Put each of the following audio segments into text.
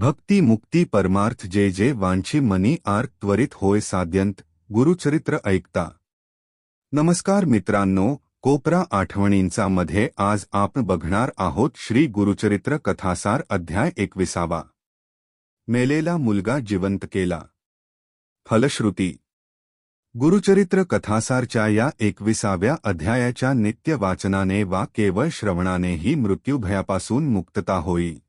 भक्ती मुक्ती परमार्थ जे जे वांछी मनी आर त्वरित होय साध्यंत गुरुचरित्र ऐकता। नमस्कार मित्रांनो कोपरा आठवणींचा मध्ये आज आपण बघणार आहोत श्री गुरुचरित्र कथासार अध्याय एकविसावा. मेलेला मुलगा जिवंत केला. फलश्रुती. गुरुचरित्र कथासारच्या या एकविसाव्या अध्यायाच्या नित्य वाचनाने वा केवळ श्रवणानेही मृत्यूभयापासून मुक्तता होईल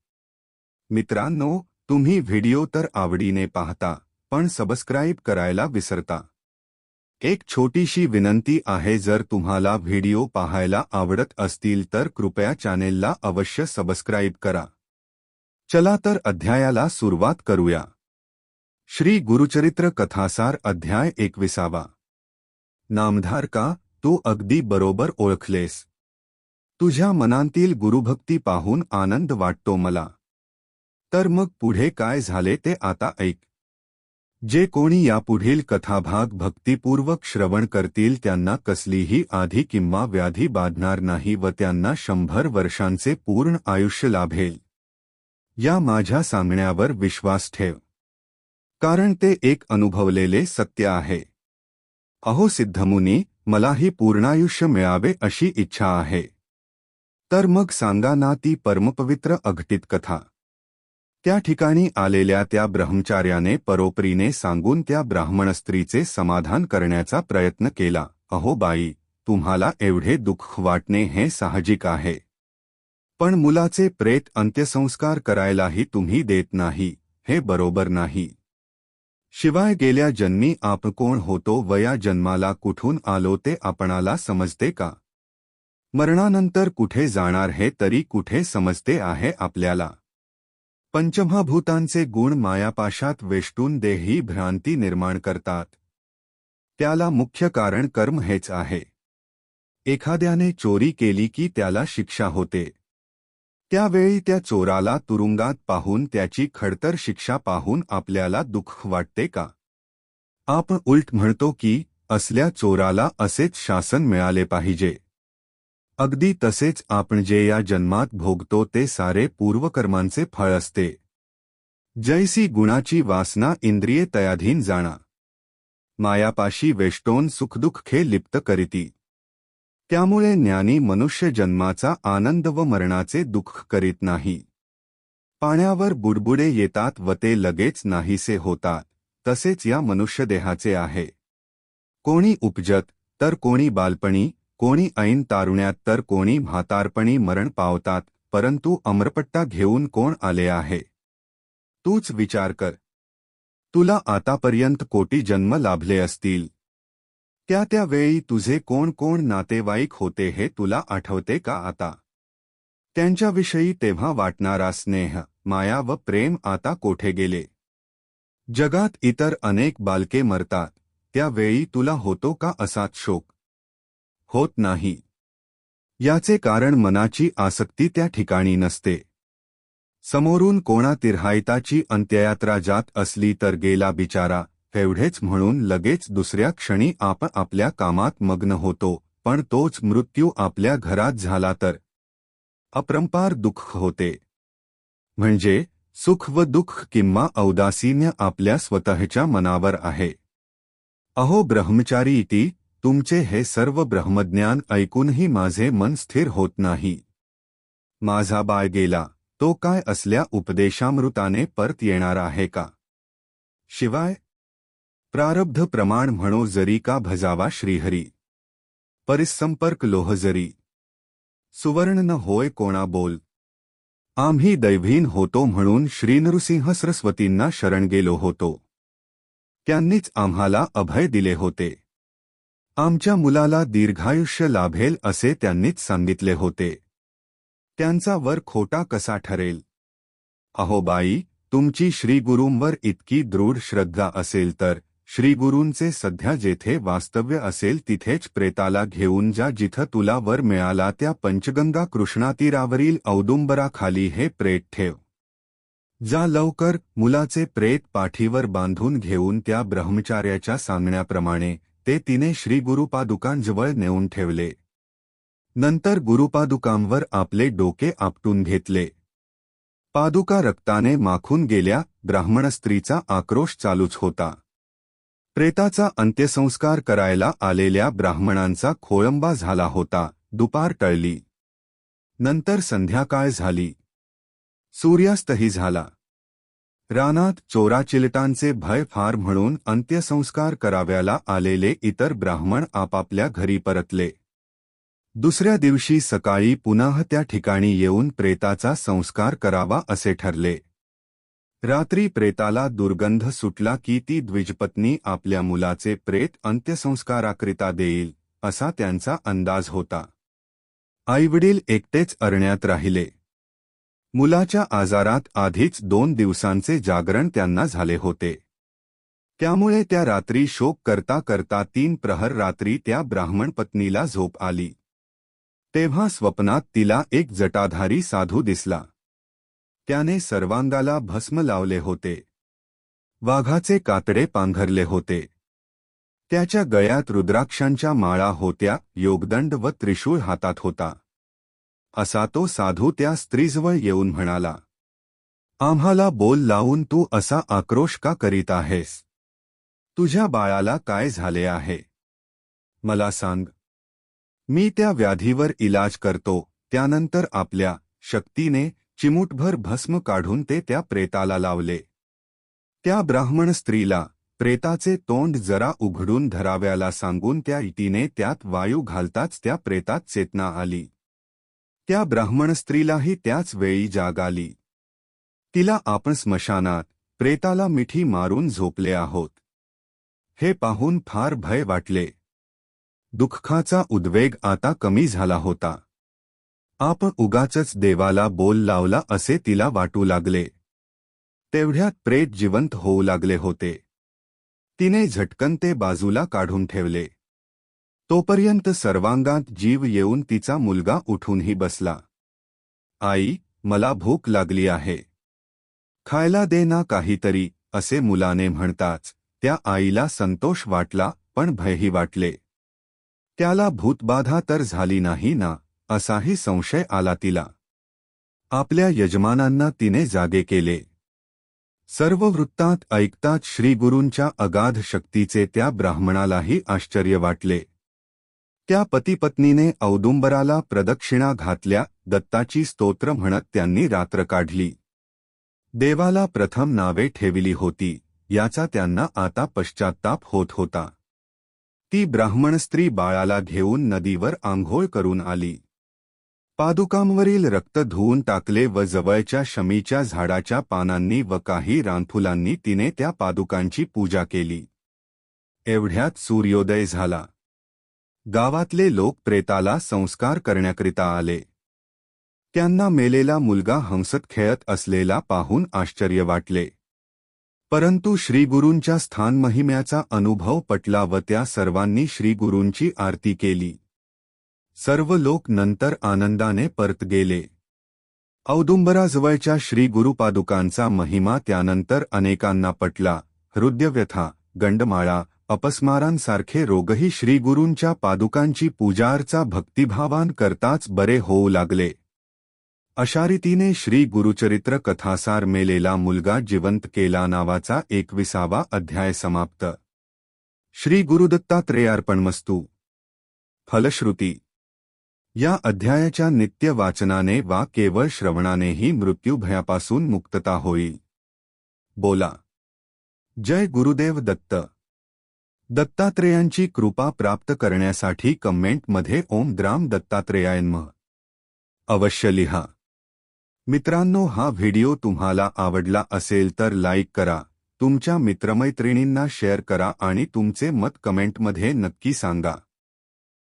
मित्रांनो, तुम्ही व्हिडिओ तर आवडीने पाहता, पण सबस्क्राईब करायला विसरता. एक छोटीशी विनंती आहे, जर तुम्हाला व्हिडिओ पाहायला आवडत असतील तर कृपया चॅनेलला अवश्य सबस्क्राईब करा. चला तर अध्यायाला सुरुवात करूया. श्री गुरुचरित्र कथासार अध्याय एकविसावा. नामधार का, तू अगदी बरोबर ओळखलेस. तुझ्या मनांतील गुरुभक्ती पाहून आनंद वाटतो मला. तर मग पुढे काय झाले ते आता ऐक. जे कोणी यापुढील कथाभाग भक्तिपूर्वक श्रवण करतील त्यांना कसलीही आधी किंवा व्याधी बाधणार नाही व त्यांना शंभर वर्षांचे पूर्ण आयुष्य लाभेल. या माझ्या सांगण्यावर विश्वास ठेव. कारण ते एक अनुभवलेले सत्य आहे. अहो सिद्धमुनी, मलाही पूर्णायुष्य मिळावे अशी इच्छा आहे. तर मग सांगा ना ती परमपवित्र अघटित कथा. त्या ठिकाणी आलेल्या त्या ब्रह्मचार्याने परोपरीने सांगून त्या ब्राह्मण स्त्रीचे समाधान करण्याचा प्रयत्न केला अहो बाई तुम्हाला एवढे दुःख वाटणे हे साहजिक आहे. पण मुलाचे प्रेत अंत्यसंस्कार करायलाही तुम्ही देत नाही हे बरोबर नाही. शिवाय गेल्या जन्मी आप कोण होतो वया जन्माला कुठून आलो ते आपणाला समजते का? मरणानंतर कुठे जाणार हे तरी कुठे समजते आहे आपल्याला. पंचमहाभूतांचे गुण मायापाशात वेष्टून देही भ्रांती निर्माण करतात. त्याला मुख्य कारण कर्म हेच आहे. एखाद्याने चोरी केली की त्याला शिक्षा होते. त्यावेळी त्या चोराला तुरुंगात पाहून त्याची खडतर शिक्षा पाहून आपल्याला दुःख वाटते का? आपण उलट म्हणतो की असल्या चोराला असेच शासन मिळाले पाहिजे. अगदी तसेच आपण जे या जन्मात भोगतो ते सारे पूर्वकर्मांचे फळ असते. जैसी गुणाची वासना इंद्रिये तयाधीन जाणा. मायापाशी वेष्टोन सुखदुःखे लिप्त करीती. त्यामुळे ज्ञानी मनुष्य जन्माचा आनंद व मरणाचे दुःख करीत नाही. पाण्यावर बुडबुडे येतात व ते लगेच नाहीसे होतात. तसेच या मनुष्यदेहाचे आहे. कोणी उपजत तर कोणी बालपणी कोणी ऐन तारुण्यात तर कोणी म्हातारपणी मरण पावतात परंतु अमरपट्टा घेऊन कोण आले आहे? तूच विचार कर. तुला आतापर्यंत कोटी जन्म लाभले असतील. त्या त्या वेळी तुझे कोण कोण नातेवाईक होते हे तुला आठवते का आता? त्यांच्याविषयी तेव्हा वाटणारा स्नेह माया व प्रेम आता कोठे गेले? जगात इतर अनेक बालके मरतात त्यावेळी तुला होतो का असाच शोक? होत नाही. याचे कारण मनाची आसक्ती त्या ठिकाणी नसते. समोरून कोणा तिरहायताची अंत्ययात्रा जात असली तर गेला बिचारा एवढेच म्हणून लगेच दुसऱ्या क्षणी आप आपल्या कामात मग्न होतो पण तोच मृत्यू आपल्या घरात झाला तर. अप्रंपार दुःख होते. म्हणजे सुख व दुःख किंवा औदासीन्य आपल्या स्वतःच्या मनावर आहे. अहो ब्रह्मचारी ती तुमचे हे सर्व ब्रह्मज्ञान ऐकूनही माझे मन स्थिर होत नाही. माझा बाळ गेला तो काय असल्या उपदेशामृताने परत येणार आहे का? शिवाय प्रारब्ध प्रमाण म्हणो जरी का भजावा श्रीहरी. परिसंपर्क लोह जरी. सुवर्ण न होय कोणा बोल. आम्ही दैवीन होतो म्हणून श्रीनृसिंह सरस्वतींना शरण गेलो होतो. त्यांनीच आम्हाला अभय दिले होते. आमच्या मुलाला दीर्घायुष्य लाभेल असे त्यांनीच सांगितले होते. त्यांचा वर खोटा कसा ठरेल? अहो बाई तुमची श्रीगुरूंवर इतकी दृढ श्रद्धा असेल तर श्रीगुरूंचे सध्या जेथे वास्तव्य असेल तिथेच प्रेताला घेऊन जा जिथं तुला वर मिळाला त्या पंचगंगा कृष्णातीरावरील औदुंबराखाली हे प्रेत ठेव. जा लवकर मुलाचे प्रेत पाठीवर बांधून घेऊन त्या ब्रह्मचार्याच्या सांगण्याप्रमाणे ते तिने श्री गुरुपादुकांजवळ नेऊन ठेवले. नंतर गुरुपादुकांवर आपले डोके आपटून घेतले. पादुका रक्ताने माखून गेल्या ब्राह्मण स्त्रीचा आक्रोश चालूच होता. प्रेताचा अंत्यसंस्कार करायला आलेल्या ब्राह्मणांचा खोळंबा झाला होता दुपार टळली. नंतर संध्याकाळ झाली. सूर्यास्तही झाला. रानात चोराचिलटांचे भय फार म्हणून अंत्यसंस्कार कराव्याला आलेले इतर ब्राह्मण आपापल्या घरी परतले. दुसऱ्या दिवशी सकाळी पुन्हा त्या ठिकाणी येऊन प्रेताचा संस्कार करावा असे ठरले. रात्री प्रेताला दुर्गंध सुटला की ती द्विजपत्नी आपल्या मुलाचे प्रेत अंत्यसंस्काराकरिता देईल असा त्यांचा अंदाज होता. आईवडील एकटेच अरण्यात राहिले. मुलाच्या आजारात आधीच दोन दिवसांचे जागरण त्यांना झाले होते. त्यामुळे त्या रात्री शोक करता करता तीन प्रहर रात्री त्या ब्राह्मण पत्नीला झोप आली. तेव्हा स्वप्नात तिला एक जटाधारी साधू दिसला. त्याने सर्वांगाला भस्म लावले होते. वाघाचे कातडे पांघरले होते. त्याच्या गळ्यात रुद्राक्षांच्या माळा होत्या योगदंड व त्रिशूळ हातात होता. असा तो साधू त्या स्त्रीजवळ येऊन म्हणाला आम्हाला बोल लावून तू असा आक्रोश का करीत आहेस? तुझ्या बाळाला काय झाले आहे? मला सांग. मी त्या व्याधीवर इलाज करतो त्यानंतर आपल्या शक्तीने चिमूटभर भस्म काढून ते त्या प्रेताला लावले. त्या ब्राह्मण स्त्रीला प्रेताचे तोंड जरा उघडून धराव्याला सांगून त्या इटीने त्यात वायू घालताच त्या प्रेतात चेतना आली. त्या ब्राह्मण स्त्रीलाही त्याच वेळी जाग आली. तिला आपण स्मशानात प्रेताला मिठी मारून झोपले आहोत. हे पाहून फार भय वाटले. दुःखाचा उद्वेग आता कमी झाला होता. आपण उगाचच देवाला बोल लावला असे तिला वाटू लागले. तेवढ्यात प्रेत जिवंत होऊ लागले होते. तिने झटकन ते बाजूला काढून ठेवले. तोपर्यंत सर्वांगात जीव येऊन तिचा मुलगा उठूनही बसला. आई मला भूक लागली आहे. खायला दे ना काहीतरी असे मुलाने म्हणताच त्या आईला संतोष वाटला पण भयही वाटले. त्याला भूतबाधा तर झाली नाही ना असाही संशय आला तिला. आपल्या यजमानांना तिने जागे केले. सर्व वृत्तात ऐकताच श्रीगुरूंच्या अगाध शक्तीचे त्या ब्राह्मणालाही आश्चर्य वाटले. त्या पतीपत्नीने औदुंबराला प्रदक्षिणा घातल्या दत्ताची स्तोत्र म्हणत त्यांनी रात्र काढली. देवाला प्रथम नावे ठेविली होती याचा त्यांना आता पश्चात्ताप होत होता. ती ब्राह्मण स्त्री बाळाला घेऊन नदीवर आंघोळ करून आली. पादुकांवरील रक्त धुवून टाकले व जवळच्या शमीच्या झाडाच्या पानांनी व काही रानफुलांनी तिने त्या पादुकांची पूजा केली. एवढ्यात सूर्योदय झाला. गावातले लोक प्रेताला संस्कार करण्याकरिता आले. त्यांना मेलेला मुलगा हंसत खेळत असलेला पाहून आश्चर्य वाटले. परंतु श्रीगुरूंच्या स्थानमहिम्याचा अनुभव पटला व त्या सर्वांनी श्रीगुरूंची आरती केली. सर्व लोक नंतर आनंदाने परत गेले. औदुंबराजवळच्या श्री गुरुपादुकांचा महिमा त्यानंतर अनेकांना पटला. हृदयव्यथा गंडमाळा अपस्मारांसारखे रोगही श्रीगुरूंच्या पादुकांची पूजार्चा भक्तिभावान करताच बरे होऊ लागले. अशा रीतीने श्री गुरुचरित्र कथासार मेलेला मुलगा जिवंत केला नावाचा एकविसावा अध्याय समाप्त. श्री गुरुदत्तात्रेयार्पणमस्तू फलश्रुती. या अध्यायाच्या नित्य वाचनाने वा केवळ श्रवणानेही मृत्यूभयापासून मुक्तता होईल बोला. जय गुरुदेव दत्त. दत्तात्रेयांची कृपा प्राप्त करण्यासाठी कमेंटमध्ये ओम द्राम दत्तात्रेयांम अवश्य लिहा. मित्रांनो हा व्हिडिओ तुम्हाला आवडला असेल तर लाईक करा तुमच्या मित्रमैत्रिणींना शेअर करा आणि तुमचे मत कमेंटमध्ये नक्की सांगा.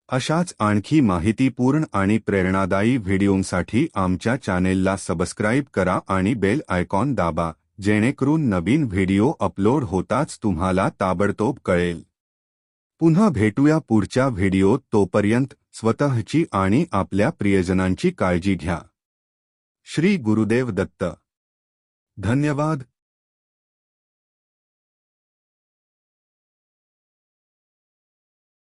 अशाच आणखी माहितीपूर्ण आणि प्रेरणादायी व्हिडिओंसाठी आमच्या चॅनेलला सबस्क्राईब करा आणि बेल आयकॉन दाबा जेणेकरून नवीन व्हिडिओ अपलोड होताच तुम्हाला ताबडतोब कळेल. पुन्हा भेटूया पुढच्या व्हिडिओत. तोपर्यंत स्वतःची आणि आपल्या प्रियजनांची काळजी घ्या. श्री गुरुदेव दत्त. धन्यवाद.